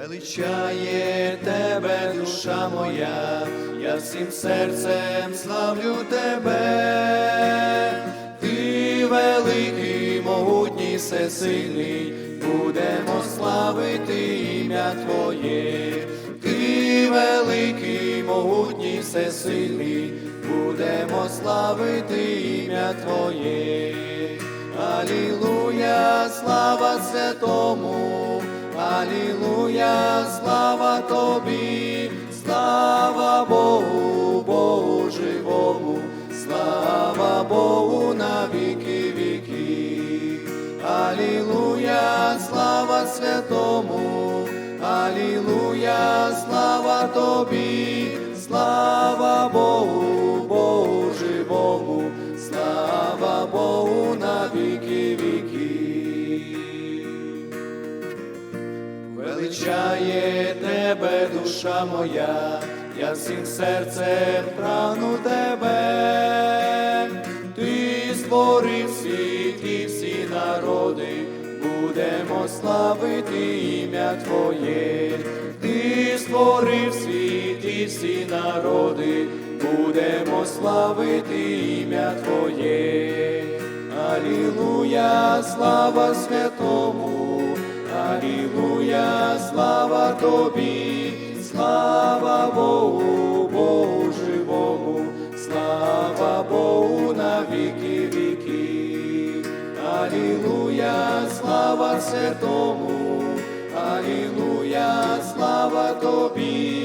Величає тебе, душа моя, я всім серцем славлю тебе, ти великий, могутній, всесильний, будемо славити ім'я Твоє, ти великий, могутній, всесильний, будемо славити ім'я Твоє. Алілуя, слава святому, Алілуя, слава тобі, слава Богу, Богу живому, слава Богу на віки віки. Алілуя, слава святому, Алілуя, слава тобі, Величає тебе, душа моя, я всім серцем прагну тебе, ти створив світ і всі народи, будемо славити ім'я Твоє, ти створив світ і всі народи, будемо славити ім'я Твоє. Алілуя, слава святому, Алілуя, слава тобі, слава Богу, Богу живому, слава Богу на віки віки. Алілуя, слава святому, Алілуя, слава тобі,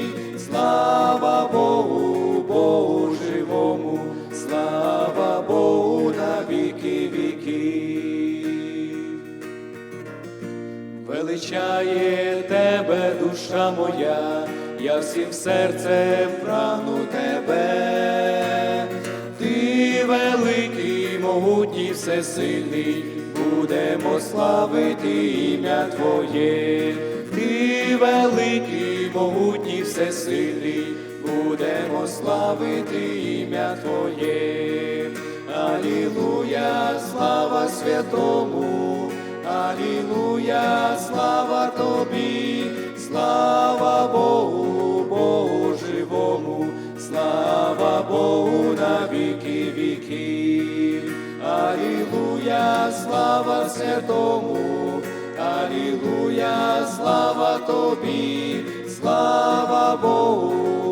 Величає тебе, душа моя, я всім серцем прагну тебе, ти великий, могутній, всесильний, будемо славити ім'я Твоє, ти великий, могутній, всесильний, будемо славити ім'я Твоє. Алілуя, слава святому, Алілуя, слава тобі, слава Богу, Богу живому, слава Богу на віки віки. Алілуя, слава святому, Алілуя, слава тобі, слава Богу,